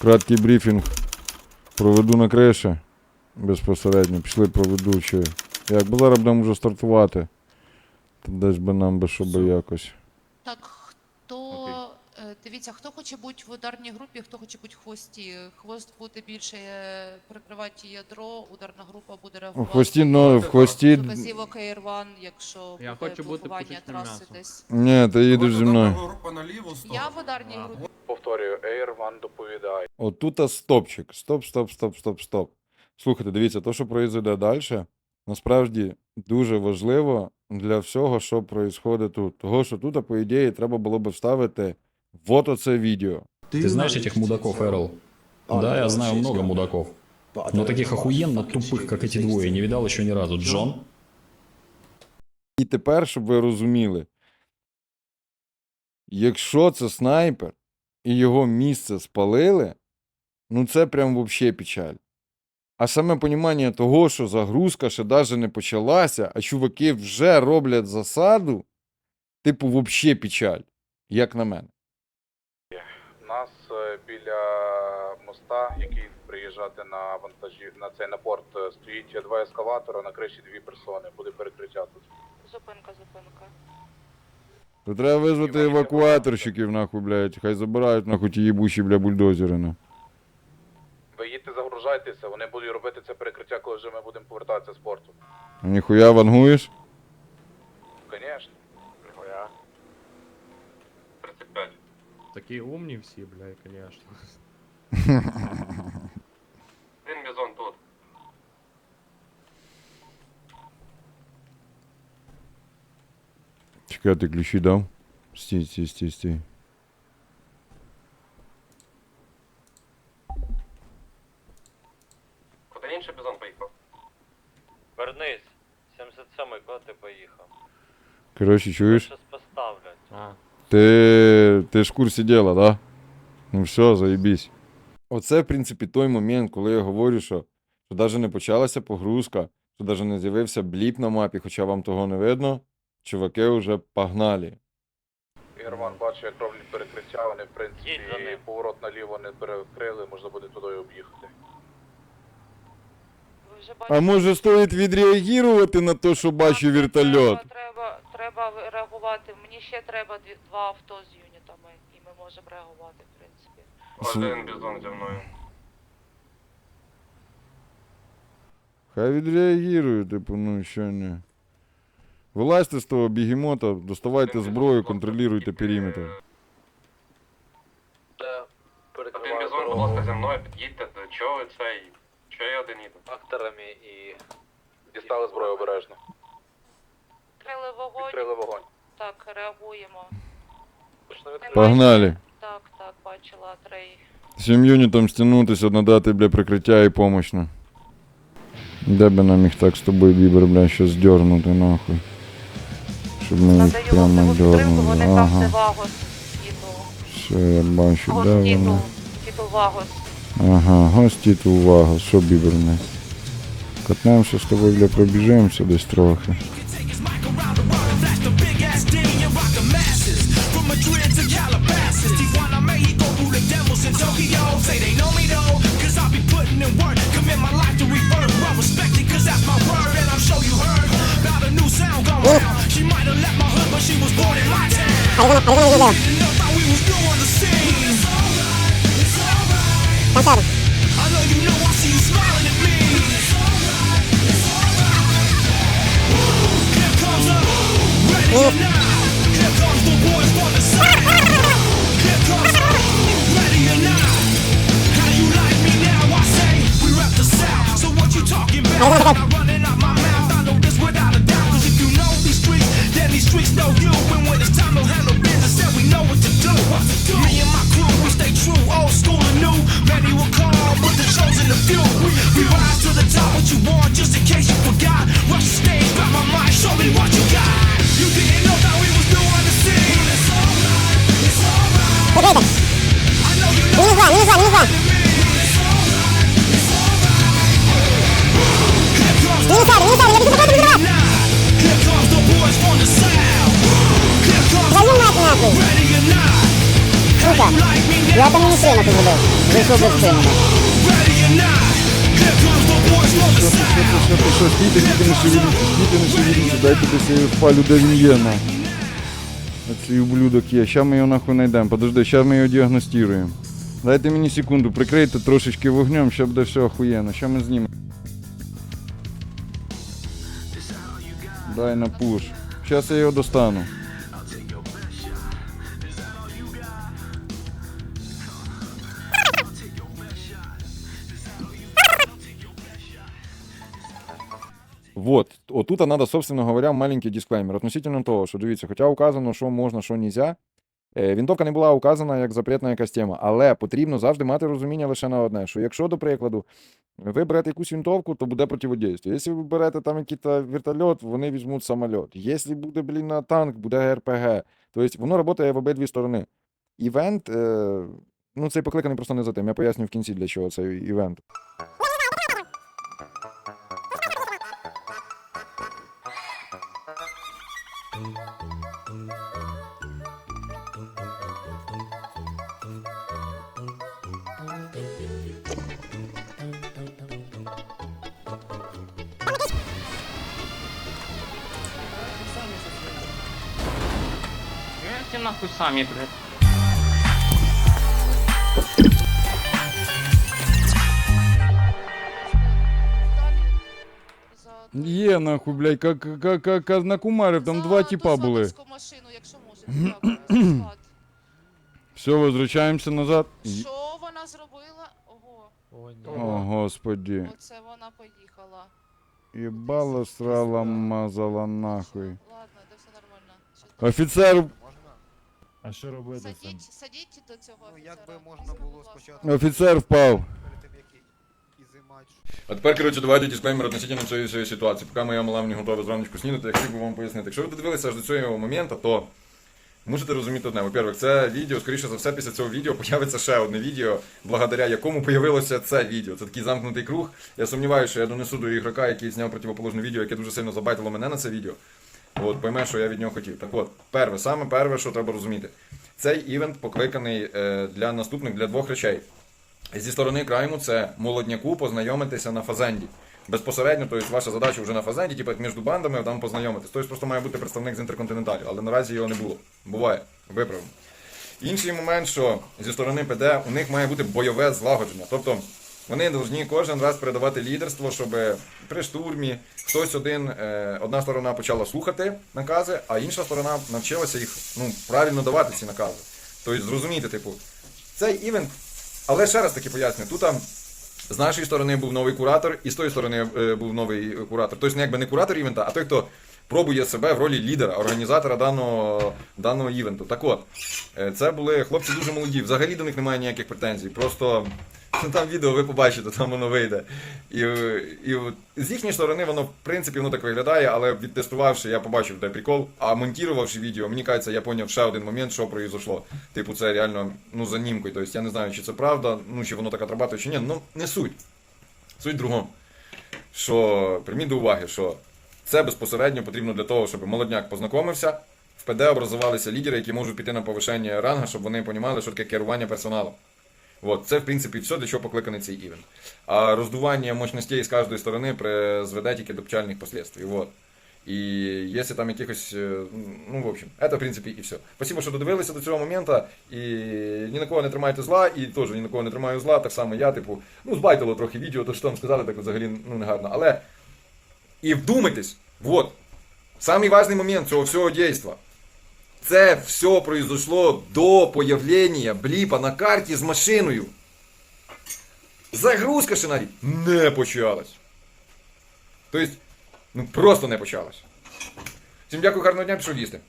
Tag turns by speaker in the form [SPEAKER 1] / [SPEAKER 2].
[SPEAKER 1] Краткий брифінг проведу на криші безпосередньо. Пішли проведу чи. Як би зараз будемо вже стартувати. То десь би нам би що би якось.
[SPEAKER 2] Так, хто е, дивіться, хто хоче бути в ударній групі, хто хоче бути в хвості. Хвост буде більше е, прикривати ядро, ударна група буде
[SPEAKER 1] У
[SPEAKER 2] реагувати.
[SPEAKER 1] хвості, ну, в хвості.
[SPEAKER 2] Вказівок Air якщо
[SPEAKER 3] Я
[SPEAKER 2] буде
[SPEAKER 3] хочу бути
[SPEAKER 2] блокування
[SPEAKER 3] пушечним
[SPEAKER 2] траси
[SPEAKER 3] м'ясом.
[SPEAKER 2] десь.
[SPEAKER 1] Ні, ти їдеш зі мною.
[SPEAKER 4] Група на ліву.
[SPEAKER 2] Я в ударній групі
[SPEAKER 5] Повторюю, Air One доповідає.
[SPEAKER 1] Отут стопчик. Стоп, стоп, стоп, стоп, стоп. Слухайте, дивіться, то, що произойде далі, насправді дуже важливо для всього, що відбувається тут. Того, що тут, по ідеї, треба було б вставити вот оце відео.
[SPEAKER 6] Ты знаешь этих мудаков, Эрл? Да, я знаю много мудаков. Но таких охуенно тупых, как эти двое, не видал еще ни разу. Джон?
[SPEAKER 1] І тепер, щоб ви розуміли, якщо це снайпер і його місце спалили, ну це прям вообще печаль. А саме понімання того, що загрузка ще навіть не почалася, а чуваки вже роблять засаду, типу, вообще печаль, як на мене.
[SPEAKER 5] У нас е, біля моста, який приїжджати на вантажі на цей на порт, е, стоїть два ескалатора, на криші дві персони. Буде перекриття тут.
[SPEAKER 2] Зупинка, зупинка.
[SPEAKER 1] То треба визвати евакуаторщиків, нахуй, блядь, хай забирають нахуй ті їбучі, бля, бульдозери, на.
[SPEAKER 5] Ви їдьте загружайтеся, вони будуть робити це перекриття, коли вже ми будемо повертатися з порту.
[SPEAKER 1] Ніхуя вангуєш?
[SPEAKER 5] Звісно. Ніхуя.
[SPEAKER 4] 35.
[SPEAKER 3] Такі умні всі, бля, конечно.
[SPEAKER 4] Він бізон тут.
[SPEAKER 1] Чекай, ти ключі дав? Стій, стій, стій, стій.
[SPEAKER 4] Куди інший бізон поїхав?
[SPEAKER 7] Вернись. 77-й, куди ти поїхав?
[SPEAKER 1] Коротше, чуєш?
[SPEAKER 7] Щас поставлять.
[SPEAKER 3] А,
[SPEAKER 1] Ти, ти ж в курсі діла, да? Ну все, заєбісь. Оце, в принципі, той момент, коли я говорю, що, що навіть не почалася погрузка, що навіть не з'явився бліп на мапі, хоча вам того не видно, чуваки вже погнали.
[SPEAKER 5] Air бачу, як роблять перекриття, вони в принципі поворот наліво не перекрили, можна буде туди об'їхати.
[SPEAKER 1] А може стоїть відреагувати на те, що бачу вертольот?
[SPEAKER 2] Треба, треба, треба реагувати. Мені ще треба дві, два авто з юнітами, і ми можемо реагувати, в принципі.
[SPEAKER 4] Один бізон зі мною.
[SPEAKER 1] Хай відреагує, типу, ну що не. Вилазьте з того бігемота, доставайте зброю, контролюйте периметр.
[SPEAKER 4] Один бізон, будь ласка, зі мною під'їдьте. Чого ви цей? Чого я один їду?
[SPEAKER 7] Акторами і...
[SPEAKER 5] Дістали зброю обережно.
[SPEAKER 2] Відкрили вогонь,
[SPEAKER 5] Відкрили вогонь.
[SPEAKER 2] так, реагуємо.
[SPEAKER 1] Погнали.
[SPEAKER 2] Так, так, бачила трей.
[SPEAKER 1] Всім юнітам стягнутися, надати, бля, прикриття і помощно. Де би нам їх так з тобою, Бібер, бля, ще здернути, нахуй. Щоб ми їх прямо
[SPEAKER 2] цю
[SPEAKER 1] Ага,
[SPEAKER 2] Вагос, титул.
[SPEAKER 1] все, я бачу, де
[SPEAKER 2] Гост титул,
[SPEAKER 1] вони.
[SPEAKER 2] титул Вагос.
[SPEAKER 1] Ага, гості тут увага, що біберне. Катнемося з тобою, бля, пробіжимося десь трохи.
[SPEAKER 8] Say they know me though, cause I be putting in work
[SPEAKER 9] Here we Сука, я там не стрельно побудил. Зайшов без стрельно. Що, стійте, стійте, не шевеліться, стійте, не шевеліться, дайте десь я впалю, де він ублюдок є, ща ми його нахуй знайдемо, подожди, ща ми його діагностируємо. Дайте мені секунду, прикрийте трошечки вогнем, щоб буде все охуєнно, що ми знімемо. Дай на пуш. Сейчас я його достану. Вот, отут надо, собственно говоря, маленький дисклеймер. Относительно того, що дивіться, хоча указано, що можна, що нельзя. Е, Вінтовка не була указана як запретна якась тема, але потрібно завжди мати розуміння лише на одне, що якщо, до прикладу, ви берете якусь вінтовку, то буде противодействие. Якщо ви берете там якийсь вертольот, вони візьмуть самоліт. Якщо буде, блін, на танк, буде РПГ. Тобто воно працює в обидві сторони. Івент, е, ну цей покликаний просто не за тим. Я поясню в кінці, для чого цей івент.
[SPEAKER 7] Эти нахуй сами, блядь.
[SPEAKER 9] Є нахуй, блядь, як, як, як, як на кумарів, там
[SPEAKER 2] за
[SPEAKER 9] два тіпа були.
[SPEAKER 2] Машину, якщо можете. Склад.
[SPEAKER 9] Все, возвращаємося назад. Й-
[SPEAKER 2] Що вона зробила? Ого,
[SPEAKER 1] Ой,
[SPEAKER 9] О, господі.
[SPEAKER 2] оце вона поїхала.
[SPEAKER 9] Єбало, срала, мазала нахуй.
[SPEAKER 2] Ладно, це все нормально. Щас-
[SPEAKER 9] Офіцер,
[SPEAKER 10] А що робити з цим?
[SPEAKER 2] Садіть, садіть до цього
[SPEAKER 11] Ну,
[SPEAKER 2] офіцера.
[SPEAKER 11] як би можна
[SPEAKER 2] Будь
[SPEAKER 11] було
[SPEAKER 2] ласка.
[SPEAKER 11] спочатку
[SPEAKER 9] офіцер впав.
[SPEAKER 11] перед тим, як і- ізимач.
[SPEAKER 9] А тепер, коротше, давайте дисклеймер относительно цієї всієї ситуації. Поки моя мала не готова зраночку снідати, я хотів би вам пояснити. Якщо ви додивилися аж до цього моменту, то мусите розуміти одне. Во-первых, це відео, скоріше за все, після цього відео появиться ще одне відео, благодаря якому появилося це відео. Це такий замкнутий круг. Я сумніваюся, що я донесу до ігрока, який зняв противоположне відео, яке дуже сильно забайтило мене на це відео. От, пойме, що я від нього хотів. Так от, перше, саме перше, що треба розуміти. Цей івент покликаний е, для наступних для двох речей. Зі сторони крайму це молодняку познайомитися на фазенді. Безпосередньо, тобто ваша задача вже на фазенді, типу між бандами там познайомитись. Тобто просто має бути представник з інтерконтиненталів, але наразі його не було. Буває, виправимо. Інший момент, що зі сторони ПД у них має бути бойове злагодження. Тобто вони повинні кожен раз передавати лідерство, щоб при штурмі хтось один, е, одна сторона почала слухати накази, а інша сторона навчилася їх ну, правильно давати ці накази. Тобто зрозуміти, типу, цей івент але ще раз таки поясню, тут там з нашої сторони був новий куратор, і з тої сторони е, був новий куратор. Тобто якби не куратор івента, а той, хто пробує себе в ролі лідера, організатора даного, даного івенту. Так от, е, це були хлопці дуже молоді. Взагалі до них немає ніяких претензій. Просто ну, там відео ви побачите, там воно вийде. І, і з їхньої сторони воно, в принципі, воно так виглядає, але відтестувавши, я побачив де прикол. А монтувавши відео, мені кажеться, я поняв ще один момент, що произошло. Типу, це реально ну, за німкою. Тобто я не знаю, чи це правда, ну чи воно так отрабатує, чи ні. Ну, не суть. Суть в другому. Що прийміть до уваги, що це безпосередньо потрібно для того, щоб молодняк познайомився. В ПД образувалися лідери, які можуть піти на повишення ранга, щоб вони розуміли, що таке керування персоналом. От, це, в принципі, все, для чого покликаний цей івент. А роздування мощностей з кожної сторони призведе тільки до печальних последствий. Вот. І якщо там якихось, е, ну, в общем, це, в принципі, і все. Спасибо, що додивилися до цього моменту. І ні на кого не тримайте зла, і теж ні на кого не тримаю зла. Так само я, типу, ну, збайтило трохи відео, то що там сказали, так взагалі ну, не гарно. Але і вдумайтесь, вот, самий важний момент цього всього дійства. Це все произошло до появлення бліпа на карті з машиною. Загрузка ще навіть не почалась. Тобто, ну просто не почалась. Всім дякую, гарного дня, пішов їсти.